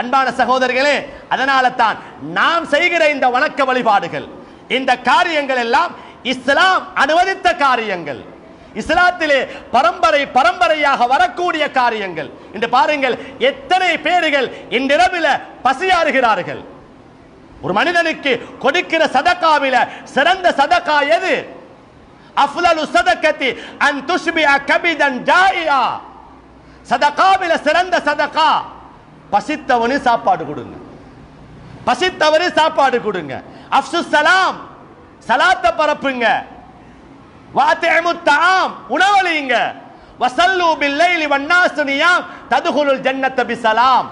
அன்பான சகோதரர்களே அதனால தான் நாம் செய்கிற இந்த வணக்க வழிபாடுகள் இந்த காரியங்கள் எல்லாம் இஸ்லாம் அனுமதித்த காரியங்கள் இஸ்லாத்திலே பரம்பரை பரம்பரையாக வரக்கூடிய காரியங்கள். என்று பாருங்கள் எத்தனை பேர்கள் இன்றிரவில் பசியாறுகிறார்கள். ஒரு மனிதனுக்கு கொடுக்கிற சதக்காவில சிறந்த சதக்கா எது? அஃலலு சதக்கத்தி அன் துஷ்பியா கபிதன் ஜாயியா சதக்காவில சிறந்த சதக்கா பசித்தவனு சாப்பாடு கொடுங்க. பசித்தவரு சாப்பாடு கொடுங்க. அப்சு சலாம். சலாத்த பரப்புங்க. வாத்தேமுத்தாம் உணவளியுங்க வசல்லு பில்லைலி வன்னாசு ததுகுலுல் ஜன்னத்த பிசலாம்.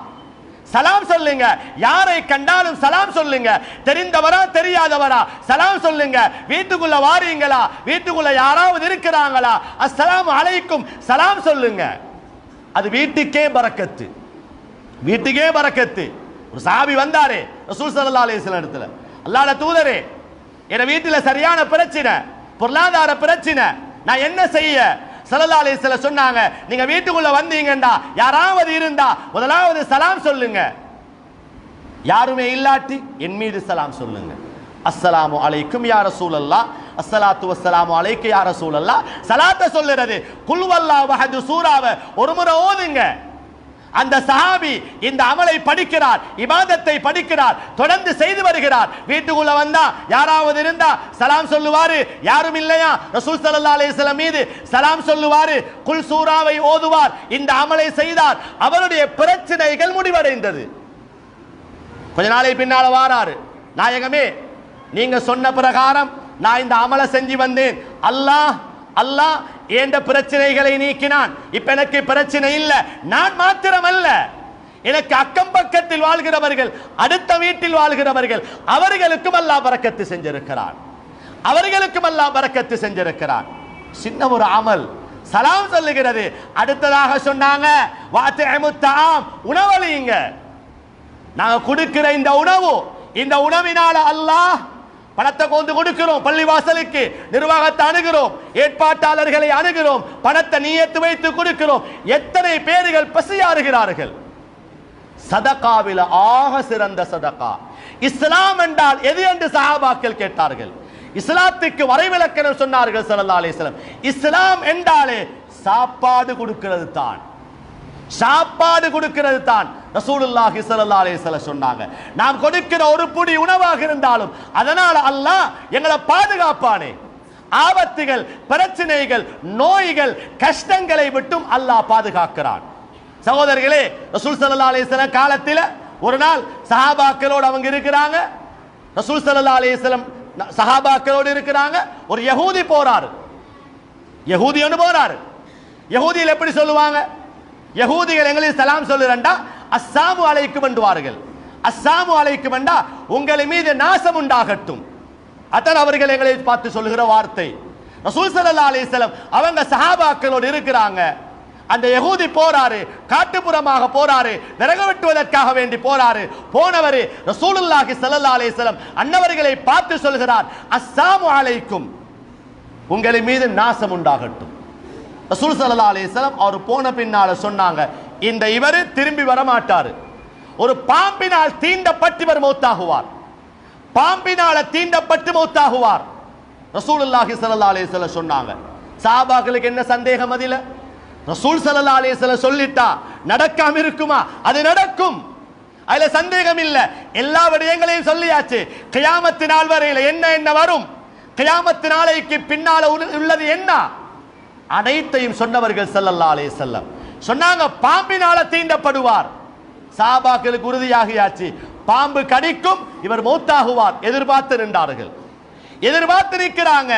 சலாம் சொல்லுங்க. யாரை கண்டாலும் சலாம் சொல்லுங்க. தெரிந்தவரா தெரியாதவரா சலாம் சொல்லுங்க. வீட்டுக்குள்ள வாரீங்களா? வீட்டுக்குள்ள யாராவது இருக்கிறாங்களா? அஸ்ஸலாம் அலைக்கும். சலாம் சொல்லுங்க. அது வீட்டுக்கே பறக்கத்து. வீட்டுக்கே பறக்கத்து. ஒரு சாபி வந்தாரே ரசூல் ஸல்லல்லாஹு இடத்துல. அல்லாஹ்வுடைய தூதரே என் வீட்டில் சரியான பிரச்சனை பொருளாதார பிரச்சனை. நான் என்ன செய்ய? ஸல்லல்லாஹு அலைஹி சொன்னாங்க நீங்க வீட்டுக்குள்ள வந்தீங்கண்டா யாராவது இருந்தா முதலாவது சலாம் சொல்லுங்க. யாருமே இல்லாட்டி என் மீது சலாம் சொல்லுங்க. அஸ்ஸலாமு அலைக்கும் யார சூழல்லாம் அஸ்ஸலாத்து வஸ்ஸலாமு அலைக்கு யார ரசூலல்லாஹ். சலாத்த சொல்லுறது குல்வல்லா வஹது சூறாவை ஒரு முறை ஓதுங்க. அந்த சஹாபி இந்த அமலை படிக்கிறார் இபாதத்தை படிக்கிறார் தொடர்ந்து செய்து வருகிறார். வீட்டுக்குள்ள வந்தா யாராவது இருந்தா சலாம் சொல்லுவாரு யாரும் இல்லையா? ரசூல் சல்லா அலைஹி மீது சலாம் சொல்லுவாரு குல் சூராவை ஓதுவார். இந்த அமலை செய்தார். அவருடைய பிரச்சனைகள் முடிவடைந்தது. கொஞ்ச நாளை பின்னால வாராரு. நாயகமே நீங்க சொன்ன பிரகாரம் நான் இந்த அமலை செஞ்சு வந்தேன். அல்லாஹ் அல்லாஹ் என்ற பிரச்சனைகளை நீக்கினான்? இப்ப எனக்கு பிரச்சனை இல்ல. நான் மாத்திரமல்ல. எனக்கு அக்கம் பக்கத்தில் வாழ்கிறவர்கள் அடுத்த வீட்டில் வாழ்கிறவர்கள் அவர்களுக்கும் அல்லாஹ் பறக்கத்து செஞ்சிருக்கிறான். அவர்களுக்கும் அல்லாஹ் பறக்கத்து செஞ்சிருக்கிறான். சின்ன ஒரு அமல். சலாம் சொல்லுகிறது. அடுத்ததாக சொன்னாங்க வாத்தியமு தாம் உணவளியுங்க. நாங்க கொடுக்கிற இந்த உணவு இந்த உணவினால அல்லாஹ் பணத்தை கொண்டு கொடுக்கிறோம் பள்ளி வாசலுக்கு நிர்வாகத்தை அணுகிறோம் ஏற்பாட்டாளர்களை அணுகிறோம் பணத்தை நீயத்து வைத்து கொடுக்கிறோம். எத்தனை பேர்கள் பசியாறுகிறார்கள்? சதகாவில ஆக சிறந்த சதகா. இஸ்லாம் என்றால் எது என்று சஹாபாக்கள் கேட்டார்கள். இஸ்லாத்துக்கு வரைவிலக்கணம் சொன்னார்கள் சல்லா அலிஸ்லாம் இஸ்லாம் என்றாலே சாப்பாடு கொடுக்கிறது தான். சாப்பாடு கொடுக்கிறது தான். ரசூலுல்லாஹி ஸல்லல்லாஹு அலைஹி வஸல்லம் சொன்னாங்க. நாம் கொடுக்கிற ஒரு புடி உணவாக இருந்தாலும் அதனால் அல்லாஹ் எங்களை பாதுகாப்பானே. ஆபத்துகள் பிரச்சனைகள் நோய்கள் கஷ்டங்களை விட்டும் அல்லாஹ் பாதுகாக்கிறான். சகோதரர்களே ரசூல் ஸல்லல்லாஹு அலைஹி வஸல்லம் காலத்தில் ஒரு நாள் சஹாபாக்களோடு அவங்க இருக்கிறாங்க. ரசூல் ஸல்லல்லாஹு அலைஹி வஸல்லம் சஹாபாக்களோடு இருக்கிறாங்க. ஒரு யஹூதி போறாரு. யஹூதி ஒன்று போறாரு. யஹூதியில் எப்படி சொல்லுவாங்க? யகூதிகள் எங்களுக்கு சலாம் சொல்லுறண்டா அஸ்ஸாமு அலைக்கும் என்றுவார்கள். அஸ்ஸாமு அலைக்கும் என்றா உங்களை மீது நாசம் உண்டாகட்டும். அதான் அவர்கள் எங்களை பார்த்து சொல்லுகிற வார்த்தை. ரசூல் சல்லா அலிஸ்லம் அவங்க சஹாபாக்களோடு இருக்கிறாங்க. அந்த யகூதி போறாரு காட்டுப்புறமாக போறாரு விறக வெட்டுவதற்காக வேண்டி போறாரு. போனவர் ரசூலுல்லாஹி சல்லா அலிஸ்லம் அன்னவர்களை பார்த்து சொல்கிறார் அஸ்ஸாமு அலைக்கும். உங்களை மீது நாசம் உண்டாகட்டும். ரசூல் சல்லா அலிஸ்லாம் அவர் போன பின்னால சொன்னாங்க இந்த இவர் திரும்பி வர மாட்டார் ஒரு பாம்பினால் தீண்டப்பட்டு இவர் மௌத்தாகுவார். பாம்பினால தீண்டப்பட்டு மௌத்தாகுவார். ரசூல் அல்லாஹி சல்லா அலிஸ்ல சொன்னாங்க சாபாக்களுக்கு என்ன சந்தேகம் அதில்? ரசூல் சல்லா அலிஸ்ல சொல்லிட்டா நடக்காம இருக்குமா? அது நடக்கும். அதுல சந்தேகம் இல்ல. எல்லா விடயங்களையும் சொல்லியாச்சு. கியாமத்து நாள் வரையில என்ன என்ன வரும்? கியாமத்து நாளைக்கு பின்னால உள்ள- உள்ளது என்ன? அனைத்தையும் சொன்னவர்கள் செல்லல்லா அலே செல்லம் சொன்னாங்க பாம்பினால தீண்டப்படுவார். சாபாக்களுக்கு உறுதியாகியாச்சு. பாம்பு கடிக்கும் இவர் மௌத்தாகுவார். எதிர்பார்த்து நின்றார்கள். எதிர்பார்த்து நிற்கிறாங்க.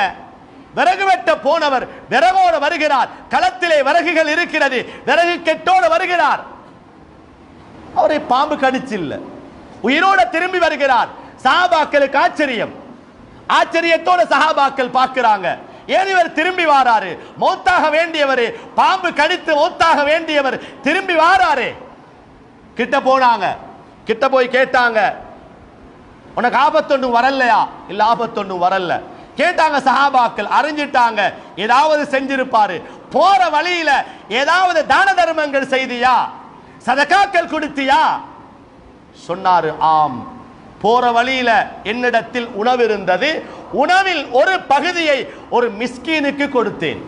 விறகு வெட்ட போனவர் விறகோடு வருகிறார். களத்திலே விறகுகள் இருக்கிறது விறகு கெட்டோடு வருகிறார். அவரை பாம்பு கடிச்சில்ல. உயிரோட திரும்பி வருகிறார். சஹாபாக்களுக்கு ஆச்சரியம். ஆச்சரியத்தோட சஹாபாக்கள் பார்க்கிறாங்க. ஏன் இவர் திரும்பி வாராரு? மௌத்தாக வேண்டியவர். பாம்பு கடித்து மௌத்தாக வேண்டியவர் திரும்பி வாராரு. கிட்ட போனாங்க. கிட்ட போய் கேட்டாங்க. உனக்கு ஆபத்தொன்றும் வரலையா? இல்ல ஆபத்தொன்றும் வரல. கேட்டாங்க சஹாபாக்கள். அறிஞ்சிட்டாங்க. ஏதாவது செஞ்சிருப்பாரு. போற வழியில ஏதாவது தான தர்மங்கள் செய்தியா? சதகாக்கள் கொடுத்தியா? சொன்னாரு ஆம். போற வழியில என்னிடத்தில் உணவு இருந்தது. உணவில் ஒரு பகுதியை ஒரு மிஸ்கீனுக்கு கொடுத்தேன்.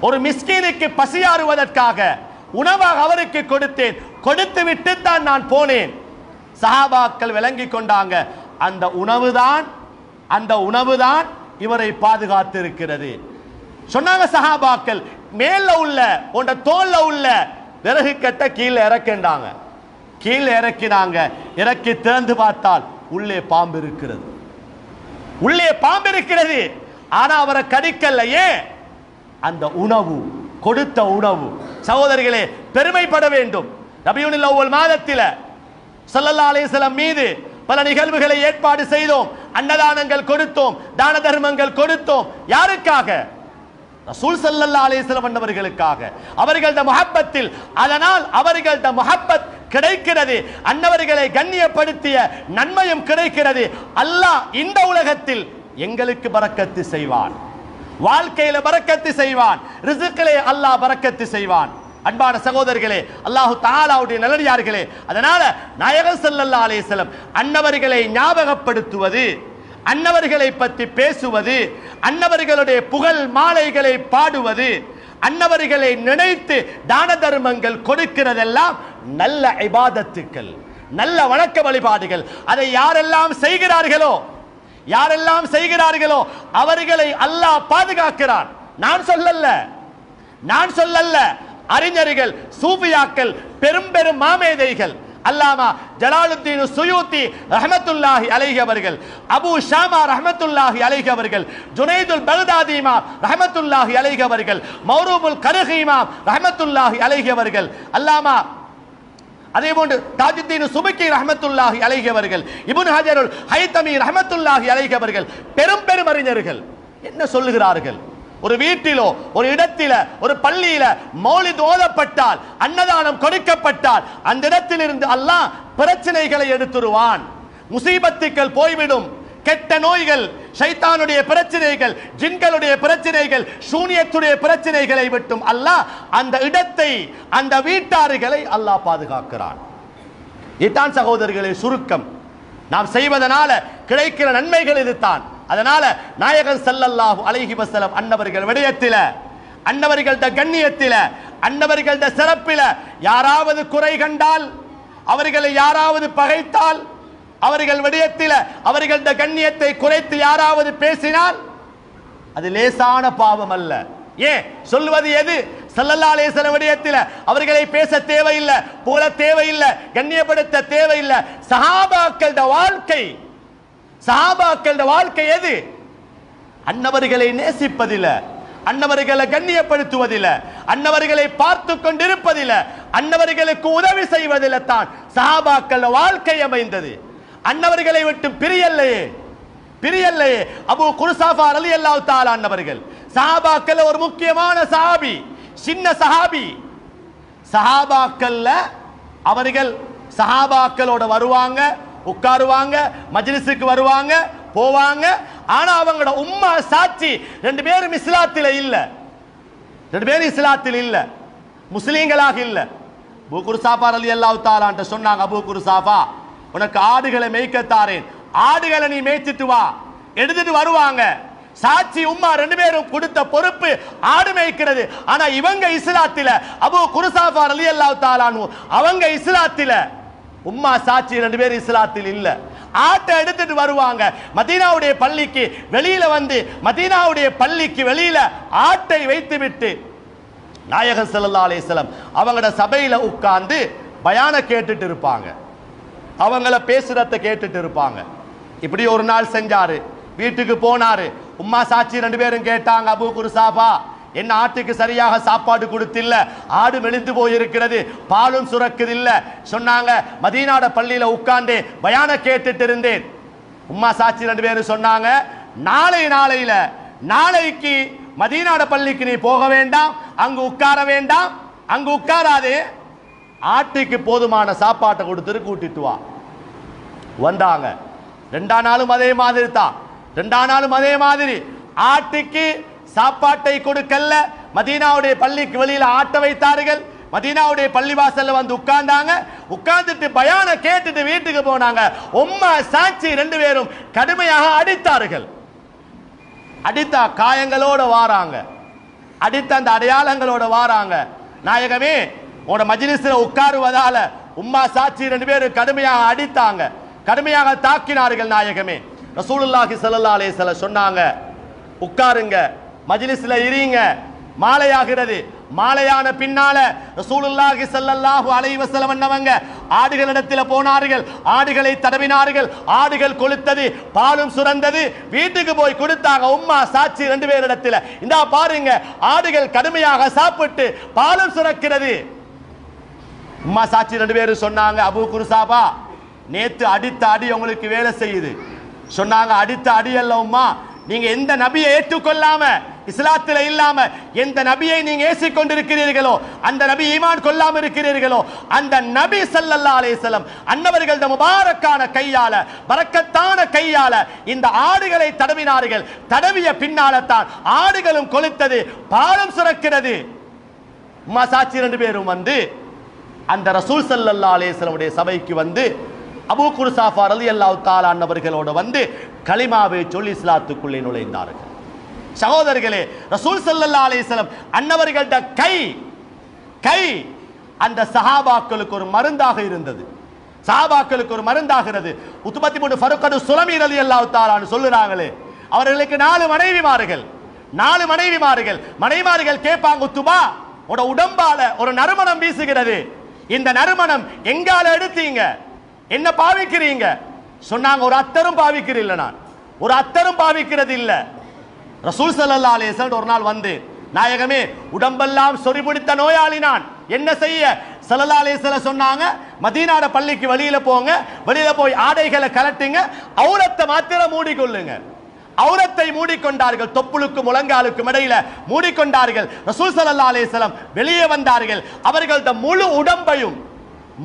ஒரு மிஸ்கீனுக்கு பசியாறுவதற்காக உணவாக அவருக்கு கொடுத்தேன். கொடுத்து விட்டு தான் நான் போனேன். சஹாபாக்கள் விளங்கி கொண்டாங்க. அந்த உணவுதான் அந்த உணவுதான் இவரை பாதுகாத்து இருக்கிறது சொன்னாங்க சஹாபாக்கள் மேல உள்ள உண்ட தோல்ல உள்ள விறகு கட்ட கீழே இறக்கின்றாங்க. கீழே இறக்கினாங்க. இறக்கி திறந்து பார்த்தால் உள்ளே பாம்பு இருக்கிறது. உள்ளே பாம்பு இருக்கிறது ஆனா அவரை கடிக்கல ஏன் அந்த உணவு கொடுத்த உணவு. சகோதரிகளே பெருமைப்பட வேண்டும். நபியுனில் ஒவ்வொரு மாதத்தில் ஸல்லல்லாஹு அலேசலம் மீது பல நிகழ்வுகளை ஏற்பாடு செய்தோம். அன்னதானங்கள் கொடுத்தோம் தான தர்மங்கள் கொடுத்தோம். யாருக்காக? ரசூல் சல்லல்லா அலேசலம் வஸல்லம் அவர்களது முகப்பத்தில் அதனால் அவர்களது முகப்பத் கிடைக்கிறது. அன்னவர்களை கண்ணியப்படுத்திய நன்மையும் கிடைக்கிறது. அல்லாஹ் இந்த உலகத்தில் எங்களுக்கு பறக்கத்து செய்வான். வாழ்க்கையில பறக்கத்து செய்வான். ரிசுக்கிலே அல்லாஹ் பறக்கத்து செய்வான். அன்பான சகோதரர்களே அல்லாஹு தாலாவுடைய நல்லடியார்களே அதனால நாயகர் செல்லல்லா அலேசலம் அன்னவர்களை ஞாபகப்படுத்துவது அன்னவர்களை பற்றி பேசுவது அன்னவர்களுடைய புகழ் மாலைகளை பாடுவது அன்னவர்களை நினைத்து தான தர்மங்கள் கொடுக்கிறதெல்லாம் நல்ல இபாதத்துக்கள் நல்ல வணக்க வழிபாடுகள். அதை யாரெல்லாம் செய்கிறார்களோ யாரெல்லாம் செய்கிறார்களோ அவர்களை அல்லாஹ் பாதுகாக்கிறான். நான் சொல்லல்ல நான் சொல்லல்ல. அறிஞர்கள் சூஃபியாக்கள் பெரும் பெரும் மாமேதைகள் அல்லாமா ஜலாலுத்தீன் சுயூத்தி ரஹமத்துல்லாஹி அலைஹி அவர்கள் அபு ஷாமா ரஹமத்துல்லாஹி அலைஹி அவர்கள் ஜுனைதுல் பகதாதி இமாம் ரஹமத்துல்லாஹி அலைஹி அவர்கள் மௌரூபுல் கருஹி இமாம் ரஹமத்துல்லாஹி அலைஹி அவர்கள் அல்லாமா அதே போன்று தாஜுத்தீன் சுபக்கி ரஹமத்துல்லாஹி அலைஹி அவர்கள் இப்னு ஹஜருல் ஹைத்தமி ரஹமத்துல்லாஹி அலைஹி அவர்கள் பெரும் பெரும் அறிஞர்கள் என்ன சொல்லுகிறார்கள்? ஒரு வீட்டிலோ ஒரு இடத்தில ஒரு பள்ளியில மௌலி ஓதப்பட்டால் அன்னதானம் கொடுக்கப்பட்டால் அந்த இடத்திலிருந்து அல்லாஹ் பிரச்சனைகளை எடுத்துருவான். முசீபத்துக்கள் போய்விடும். கெட்ட நோய்கள் ஷைத்தானுடைய பிரச்சனைகள் ஜின்களுடைய பிரச்சனைகள் சூனியத்துடைய பிரச்சனைகளை விட்டும் அல்லாஹ் அந்த இடத்தை அந்த வீட்டார்களை அல்லாஹ் பாதுகாக்கிறான். இதுதான் சகோதரர்களே சுருக்கம். நாம் செய்வதனால கிடைக்கிற நன்மைகள் இதுதான். அதனால நாயகன் ஸல்லல்லாஹு அலைஹி வசலம் அன்னவர்கள் விடயத்தில அன்னவர்கள்ட கண்ணியத்தில அன்னவர்கள்ட சிறப்பில யாராவது குறை கண்டால் அவர்களை யாராவது பகைத்தால் அவர்கள் விடயத்தில அவர்கள்ட கண்ணியத்தை குறைத்து யாராவது பேசினால் அது லேசான பாவம் அல்ல. ஏன் சொல்வது எது? சல்லல்லா அலைஹி விடயத்தில் அவர்களை பேச தேவையில்லை புகழ தேவையில்லை கண்ணியப்படுத்த தேவையில்லை. சஹாபாக்களோட வாழ்க்கை சஹாபாக்களோட வாழ்க்கை எது? அன்னவர்களை நேசிப்பதில்லை அன்னவர்களை கண்ணியப்படுத்துவதில்லை அன்னவர்களை பார்த்து கொண்டிருப்பதில்லை அன்னவர்களுக்கு உதவி செய்வதில்லை தான் சஹாபாக்கள் வாழ்க்கை அமைந்தது. அன்னவர்களை விட்டு பிரியல்லையே பிரியல்லையே அபு குருசாஃபா அலி அல்லாஹ் தாலா அன்னவர்கள் சஹாபாக்கள் ஒரு முக்கியமான சஹாபி சின்ன சஹாபி. சஹாபாக்கள்ல அவர்கள் சஹாபாக்களோட வருவாங்க உட்காருவாங்க மஜ்லிஸுக்கு வருவாங்க போவாங்க. ஆனா அவங்களோட உம்மா சாட்சி ரெண்டு பேரும் இஸ்லாத்தில் இல்ல. ரெண்டு பேரும் இஸ்லாத்தில் இல்ல. முஸ்லீம்களாக இல்ல. அபூ குருசாஃபா அலி அல்லாஹ் தாலான்ட்ட சொன்னாங்க அபூ குருசாஃபா உனக்கு ஆடுகளை மேய்க்க தாரேன். ஆடுகளை நீ மேய்ச்சிட்டு வா. எடுத்துட்டு வருவாங்க. சாட்சி உம்மா ரெண்டு பேரும் கொடுத்த பொறுப்பு ஆடு மேய்க்கிறது. ஆனா இவங்க இஸ்லாத்தில அபு குருசாஃபா அலி அல்லாஹ் தாலானு அவங்க இஸ்லாத்தில உம்மா சாட்சி ரெண்டு பேரும் இஸ்லாத்தில் இல்லை. ஆட்டை எடுத்துட்டு வருவாங்க. மதீனாவுடைய பள்ளிக்கு வெளியில வந்து மதீனாவுடைய பள்ளிக்கு வெளியில ஆட்டை வைத்து விட்டு நாயகர் ஸல்லல்லாஹு அலைஹி அவங்களோட சபையில உட்கார்ந்து பயான கேட்டுட்டு இருப்பாங்க. அவங்கள பேசுறத கேட்டுட்டு இருப்பாங்க. இப்படி ஒரு நாள் செஞ்சாரு. வீட்டுக்கு போனாரு. உம்மா சாட்சி ரெண்டு பேரும் கேட்டாங்க அபு குருசாபா என் ஆட்டுக்கு சரியாக சாப்பாடு கொடுத்தில்ல. ஆடு மெலிந்து போயிருக்கிறது. பாலும் சுரக்குதில்லை. சொன்னாங்க மதீனாட பள்ளியில் உட்கார்ந்து பயான கேட்டுட்டு இருந்தேன். உம்மா சாட்சி ரெண்டு பேரும் சொன்னாங்க நாளை நாளையில நாளைக்கு மதீனாட பள்ளிக்கு நீ போக வேண்டாம். அங்கு உட்கார வேண்டாம். அங்கு உட்காராதே. ஆட்டுக்கு போதுமான சாப்பாட்டை கொடுத்துட்டு கூட்டிட்டு வா. வந்தாங்க. ரெண்டா நாளும் அதே மாதிரி தான். ரெண்டா நாளும் அதே மாதிரி. ஆட்டுக்கு சாப்பாட்டை கொடுக்கல மதீனாவுடைய பள்ளிக்கு வெளியில ஆட்ட வைத்தார்கள். மதீனாவுடைய பள்ளிவாசல்ல வந்து உட்கார்ந்தாங்க. உட்கார்ந்துட்டு பயான கேட்டுட்டு வீட்டுக்கு போனாங்க. உம்மா சாட்சி ரெண்டு பேரும் கடுமையாக அடித்தார்கள். அடித்தா காயங்களோட வாராங்க. அடித்த அந்த அடையாளங்களோட வாராங்க. நாயகமே உங்களோட மஜ்லிஸ்ல உட்காருவதால உம்மா சாட்சி ரெண்டு பேரும் கடுமையாக அடித்தாங்க. கடுமையாக தாக்கினார்கள் நாயகமே. ரசூலுல்லாஹி ஸல்லல்லாஹு அலைஹி வஸல்லம் சொன்னாங்க உட்காருங்க. மஜ்லிஸ்ல இருங்க மாலையாகிறது. மாலையான பின்னால ரசூலுல்லாஹி ஸல்லல்லாஹு அலைஹி வஸல்லம் என்னவங்க ஆடுகளிடத்தில் போனார்கள். ஆடுகளை தடவினார்கள். ஆடுகள் கொளுத்தது பாலும் சுரந்தது. வீட்டுக்கு போய் கொடுத்தாங்க உம்மா சாட்சி ரெண்டு பேரிடத்தில் இந்தா பாருங்க ஆடுகள் கடுமையாக சாப்பிட்டு பாலும் சுரக்கிறது. உம்மா சாட்சி ரெண்டு பேரும் சொன்னாங்க அபு குருசாபா நேத்து அடித்த அடி உங்களுக்கு வேலை செய்யுது. சொன்னாங்க அடித்த அடி அல்ல உம்மா. நீங்க எந்த நபியை ஏற்றுக்கொள்ளாம இஸ்லாத்தில் இல்லாம எந்த நபியை நீங்க ஏசிக் கொண்டிருக்கிறீர்களோ அந்த நபி ஈமான் கொள்ளாம இருக்கிறீர்களோ அந்த நபி சல்லல்லா அலேசலம் வஸல்லம் முபாரக்கான கையால பறக்கத்தான கையால இந்த ஆடுகளை தடவினார்கள். தடவிய பின்னால தான் ஆடுகளும் கொளுத்தது பாலம் சுரக்கிறது. மசாச்சி சாட்சி ரெண்டு பேரும் வந்து அந்த ரசூல் சல்லல்லா அலைஹி சபைக்கு வந்து அபூ குர்சாஃபா ரலியல்லாஹு தாலா அன்னவர்களோடு வந்து கலிமாவை சொல்லி இஸ்லாத்துக்குள்ளே நுழைந்தார்கள். சகோதரர்களே ரசூல் சல்லல்லா அலிஸ்லம் வஸல்லம் அன்னவர்கள்ட கை கை அந்த சஹாபாக்களுக்கு ஒரு மருந்தாக இருந்தது. சஹாபாக்களுக்கு ஒரு மருந்தாகிறது. உத்துபத்தி மூணு ஃபருக்கடு சுலமி ரலியல்லாஹு தஆலான்னு சொல்லுறாங்களே. அவர்களுக்கு நாலு மனைவிமார்கள் நாலு மனைவிமார்கள். மனைவிமார்கள் கேட்பாங்க உத்துமா உட உடம்பால ஒரு நறுமணம் வீசுகிறது. இந்த நறுமணம் எங்கால எடுத்தீங்க? என்ன பாவிக்கிறீங்க? சொன்னாங்க ஒரு அத்தரும் பாவிக்கிறீல்ல நான். ஒரு அத்தரும் பாவிக்கிறது இல்லை ரசூல் சல்லா அலைஹி ஒரு நாள் வந்து நாயகமே உடம்பெல்லாம் சொறிபிடித்த நோயாளி நான். என்ன செய்ய? ஸல்லல்லாஹு அலைஹி சொன்னாங்க மதீனாட பள்ளிக்கு வெளியில போங்க வெளியில போய் ஆடைகளை கலட்டுங்க அவுரத்தை மாத்திரம் மூடிக்கொள்ளுங்க. அவுரத்தை மூடிக்கொண்டார்கள் தொப்புளுக்கும் முழங்காலுக்கும் இடையில மூடிக்கொண்டார்கள். ரசூல் சல்லா அலிசலம் வெளியே வந்தார்கள் அவர்களது முழு உடம்பையும்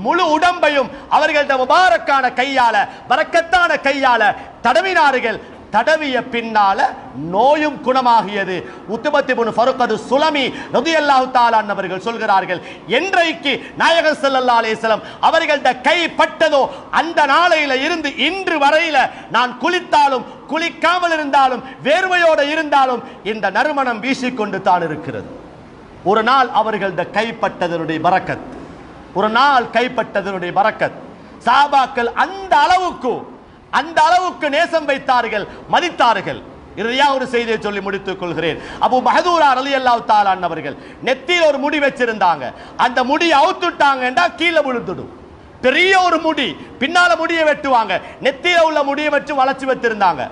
முழு உடம்பையும் அவர்களது முபாரக்கான கையால பறக்கத்தான கையால தடவினார்கள். தடவிய பின்னால நோயும் குணமாகியது. உத்துபத்தி புனு ஃபருக்கது சுலமி ரதியல்லாஹு தஆலா அவர்கள் சொல்கிறார்கள் என்றைக்கு நாயகர் செல்லல்லா அலேஸ்லம் அவர்கள்ட கை பட்டதோ அந்த நாளையில இருந்து இன்று வரையில நான் குளித்தாலும் குளிக்காமல் இருந்தாலும் வேர்வையோடு இருந்தாலும் இந்த நறுமணம் வீசிக்கொண்டு தான் இருக்கிறது. ஒரு நாள் அவர்கள்ட கைப்பட்டதனுடைய பறக்கத். ஒரு நாள் கைப்பட்டதனுடைய பறக்கத். சாபாக்கள் அந்த அளவுக்கு அந்த அளவுக்கு நேசம் வைத்தார்கள் மதித்தார்கள். இறுதியா ஒரு செய்தியை சொல்லி முடித்துக் கொள்கிறேன். அபு மஹதூரா ரலியல்லாஹு தஆலா அவர்கள் நெத்தியில் ஒரு முடி வச்சிருந்தாங்க. அந்த முடி அவுத்துட்டாங்கன்றா கீழே விழுந்துடும். பெரிய ஒரு முடி பின்னால முடியை வெட்டுவாங்க. நெத்தியில உள்ள முடியை வச்சு வளைச்சு வச்சிருந்தாங்க.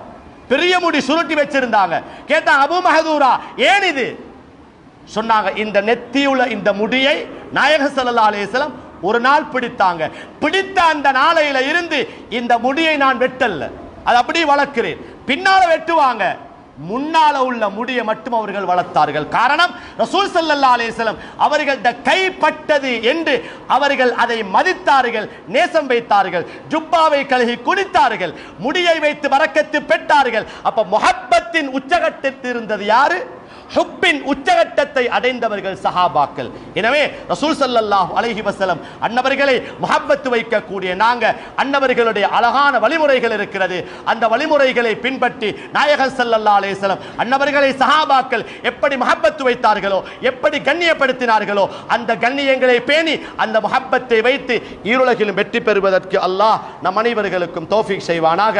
பெரிய முடி சுருட்டி வச்சிருந்தாங்க. கேட்டாங்க அபு மஹதூரா ஏன் இது? சொன்னாங்க இந்த நெத்தியுள்ள இந்த முடியை நாயக சல்லா அலிஸ்லாம் ஒரு நாள் பிடித்தாங்க. பிடித்த அந்த நாளையில இருந்து இந்த முடியை நான் வெட்டல்ல. அது அப்படியே வளர்க்கிறேன். பின்னால வெட்டுவாங்க. முன்னால உள்ள முடியை மட்டும் அவர்கள் வளர்த்தார்கள். காரணம் ரசூல் சல்லல்லா அலேஸ்லம் வஸல்லம் அவர்கள்ட கைப்பட்டது என்று அவர்கள் அதை மதித்தார்கள் நேசம் வைத்தார்கள் ஜுப்பாவை கழுகி குடித்தார்கள் முடியை வைத்து வரக்கத்து பெற்றார்கள். அப்ப முகப்பத்தின் உச்சகட்டத்தில் இருந்தது யாரு? ஹுப்பின் உச்சகட்டத்தை அடைந்தவர்கள் சஹாபாக்கள். எனவே ரசூல் சல்லாஹ் அலஹி வசலம் அன்னவர்களை முஹப்பத்து வைக்கக்கூடிய நாங்க அன்னவர்களுடைய அழகான வழிமுறைகள் இருக்கிறது. அந்த வழிமுறைகளை பின்பற்றி நாயகர் சல்லல்லா அலேசலம் அன்னவர்களை சஹாபாக்கள் எப்படி முஹப்பத்து வைத்தார்களோ எப்படி கண்ணியப்படுத்தினார்களோ அந்த கண்ணியங்களை பேணி அந்த முஹப்பத்தை வைத்து ஈருலகிலும் வெற்றி பெறுவதற்கு அல்லாஹ் நம் அனைவர்களுக்கும் தோஃபிக் செய்வானாக.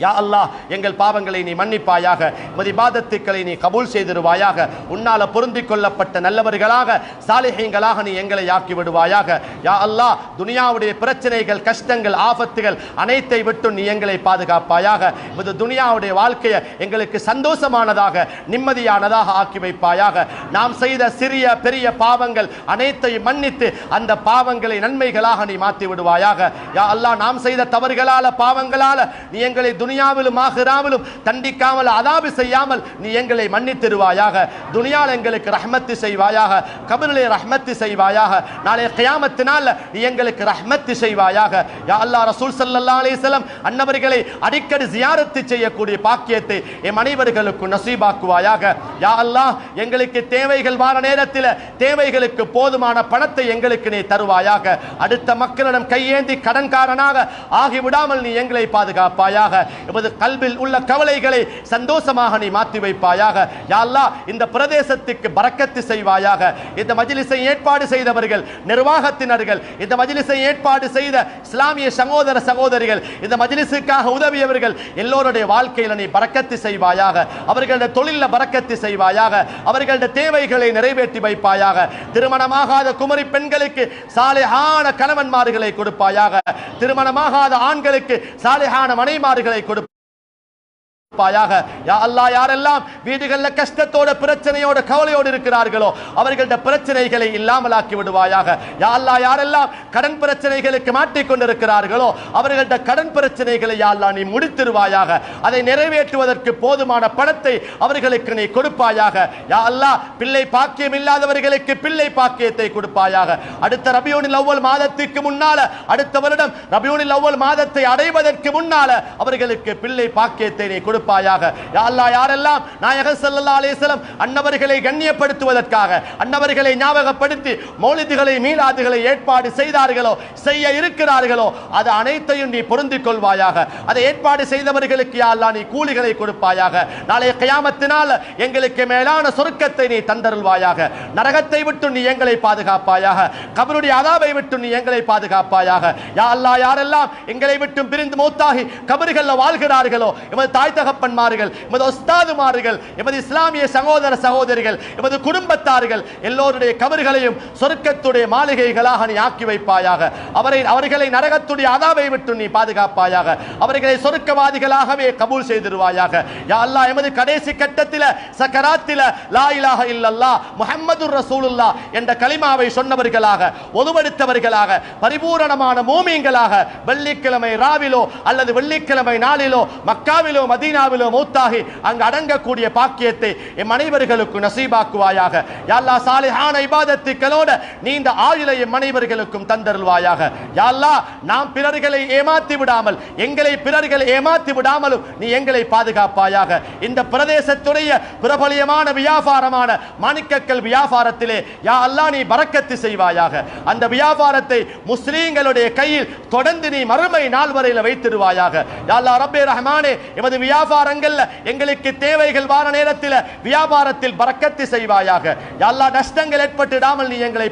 யா அல்லாஹ் எங்கள் பாவங்களை நீ மன்னிப்பாயாக மதிபாதத்துக்களை நீ கபூல் செய்திருவாயாக உன்னால் பொருந்திக் கொள்ளப்பட்ட நல்லவர்களாக சாலிகைங்களாக நீ எங்களை ஆக்கி விடுவாயாக. யா அல்லாஹ் துனியாவுடைய பிரச்சனைகள் கஷ்டங்கள் ஆபத்துகள் அனைத்தை விட்டு நீ எங்களை பாதுகாப்பாயாக. இது துனியாவுடைய வாழ்க்கையை எங்களுக்கு சந்தோஷமானதாக நிம்மதியானதாக ஆக்கி வைப்பாயாக. நாம் செய்த சிறிய பெரிய பாவங்கள் அனைத்தையும் மன்னித்து அந்த பாவங்களை நன்மைகளாக நீ மாற்றி விடுவாயாக. யா அல்லாஹ் நாம் செய்த தவறுகளால பாவங்களால நீ எங்களை துனியாவிலும் ஆகிராவிலும் தண்டிக்காமல் அதாபு செய்யாமல் நீ எங்களை மன்னித்திருவாயாக. துனியால் எங்களுக்கு ரஹ்மத்து செய்வாயாக. கபிலே ரஹ்மத்து செய்வாயாக. நாளை கியாமத்தினால் நீ எங்களுக்கு ரஹ்மத்து செய்வாயாக. யா அல்லாஹ் ரசூல் சல்லா அலிசலம் அன்னவர்களை அடிக்கடி ஜியாரத்து செய்யக்கூடிய பாக்கியத்தை என் அனைவர்களுக்கு நசீபாக்குவாயாக. யா அல்லாஹ் எங்களுக்கு தேவைகள் வார நேரத்தில் தேவைகளுக்கு போதுமான பணத்தை எங்களுக்கு நீ தருவாயாக. அடுத்த மக்களிடம் கையேந்தி கடன்காரனாக ஆகிவிடாமல் நீ எங்களை பாதுகாப்பாயாக. எமது கல்வில் உள்ள கவலைகளை சந்தோஷமாக நீ மாற்றி வைப்பாயாக. யாழ்லா இந்த பிரதேசத்துக்கு பறக்கத்து செய்வாயாக. இந்த மஜிலிசை ஏற்பாடு செய்தவர்கள் நிர்வாகத்தினர்கள் இந்த மஜிலிசை ஏற்பாடு செய்த இஸ்லாமிய சகோதர சகோதரிகள் இந்த மஜிலிசுக்காக உதவியவர்கள் எல்லோருடைய வாழ்க்கையில நீ பறக்கத்து செய்வாயாக. அவர்களுடைய தொழிலில் பறக்கத்து செய்வாயாக. அவர்களுடைய தேவைகளை நிறைவேற்றி வைப்பாயாக. திருமணமாகாத குமரி பெண்களுக்கு சாலையான கணவன்மார்களை கொடுப்பாயாக. திருமணமாகாத ஆண்களுக்கு சாலையான மனைமார்களை கொடுப்ப பாயாக யா யாரெல்லாம் வீடுகளில் கஷ்டத்தோட பிரச்சனையோட கவலையோடு இருக்கிறார்களோ அவர்கள்ட்ட பிரச்சனைகளை இல்லாமலாக்கி விடுவாயாக. யா யாரெல்லாம் கடன் பிரச்சனைகளுக்கு மாட்டிக்கொண்டிருக்கிறார்களோ அவர்கள்ட்ட கடன் பிரச்சனைகளை யா நீ முடித்திருவாயாக. அதை நிறைவேற்றுவதற்கு போதுமான பணத்தை அவர்களுக்கு நீ கொடுப்பாயாக. யா அல்லாஹ் பிள்ளை பாக்கியம் இல்லாதவர்களுக்கு பிள்ளை பாக்கியத்தை கொடுப்பாயாக. அடுத்த ரபியூனில் அவ்வல் மாதத்துக்கு முன்னால அடுத்த வருடம் ரபியூனில் அவ்வல் மாதத்தை அடைவதற்கு முன்னால அவர்களுக்கு பிள்ளை பாக்கியத்தை நீ கொடுப்பாயாக யா யாரெல்லாம் நாயகர் செல்லல்லா அலைஹி அன்னவர்களை கண்ணியப்படுத்துவதற்காக அன்னவர்களை ஞாபகப்படுத்தி மௌலிதுகளை மீளாதுகளை ஏற்பாடு செய்தார்களோ செய்ய இருக்கிறார்களோ அது அனைத்தையும் நீ பொருந்திக் கொள்வாயாக. அதை ஏற்பாடு செய்தவர்களுக்கு யா நீ கூலிகளை கொடுப்பாயாக. நாளைய கயாமத்தினால் எங்களுக்கு மேலான சொர்க்கத்தை நீ தந்தருள்வாயாக. நரகத்தை விட்டு நீ எங்களை பாதுகாப்பாயாக. கபருடைய அதாவை விட்டு நீ எங்களை பாதுகாப்பாயாக. யா அல்லா யாரெல்லாம் எங்களை விட்டு பிரிந்து மூத்தாகி கபறுகளில் வாழ்கிறார்களோ எமது தாய் தகப்பன்மார்கள் எமது ஒஸ்தாதுமார்கள் எமது இஸ்லாமிய சகோதர சகோதரிகள் எமது குடும்பத்தார்கள் எல்லோருடைய கபர்களையும் சொர்க்கத்துடைய மாளிகைகளாக நீ ஆக்கி வைப்பாயாக. அவரை அவர்களை நரகத்துடைய அதாவை விட்டு நீ பாதுகாப்பாயாக. அவர்களை சொர்க்கவாதிகளாகவே கபூல் செய்திருவாயாக. யா அல்லா எமது கடைசி கட்டத்தில் சக்கராத்தில லா இலாக இல்லல்லா முஹம்மது ரசூலுல்லா என்ற கலிமாவை சொன்னவர்களாக ஒதுவெடுத்தவர்களாக பரிபூரணமான மூமியங்களாக வெள்ளிக்கிழமை ராவிலோ அல்லது வெள்ளிக்கிழமை நாளிலோ மக்காவிலோ மதீனா மதீனாவிலோ மௌத்தாகி அங்கு அடங்கக்கூடிய பாக்கியத்தை எம் அனைவர்களுக்கு நசீபாக்குவாயாக. யா சாலிஹான இபாதத்துக்களோட நீண்ட ஆயுளை எம் அனைவர்களுக்கும் தந்தருள்வாயாக. யா நாம் பிறர்களை ஏமாத்தி விடாமல் எங்களை பிறர்களை ஏமாத்தி விடாமலும் நீ எங்களை பாதுகாப்பாயாக. இந்த பிரதேசத்துடைய பிரபலியமான வியாபாரமான மாணிக்கக்கல் வியாபாரத்திலே யா அல்லா நீ பறக்கத்து செய்வாயாக. அந்த வியாபாரத்தை முஸ்லீம்களுடைய கையில் தொடர்ந்து நீ மறுமை நாள் வரையில் வைத்திருவாயாக. யா அல்லாஹ் ரப்பே ரஹ்மானே எமது வியாபாரங்கள்ல எங்களுக்கு தேவைகள் வார நேரத்தில் வியாபாரத்தில் பறக்கத்து செய்வாயாக. எல்லா நஷ்டங்கள் ஏற்பட்டுடாமல் நீ எங்களை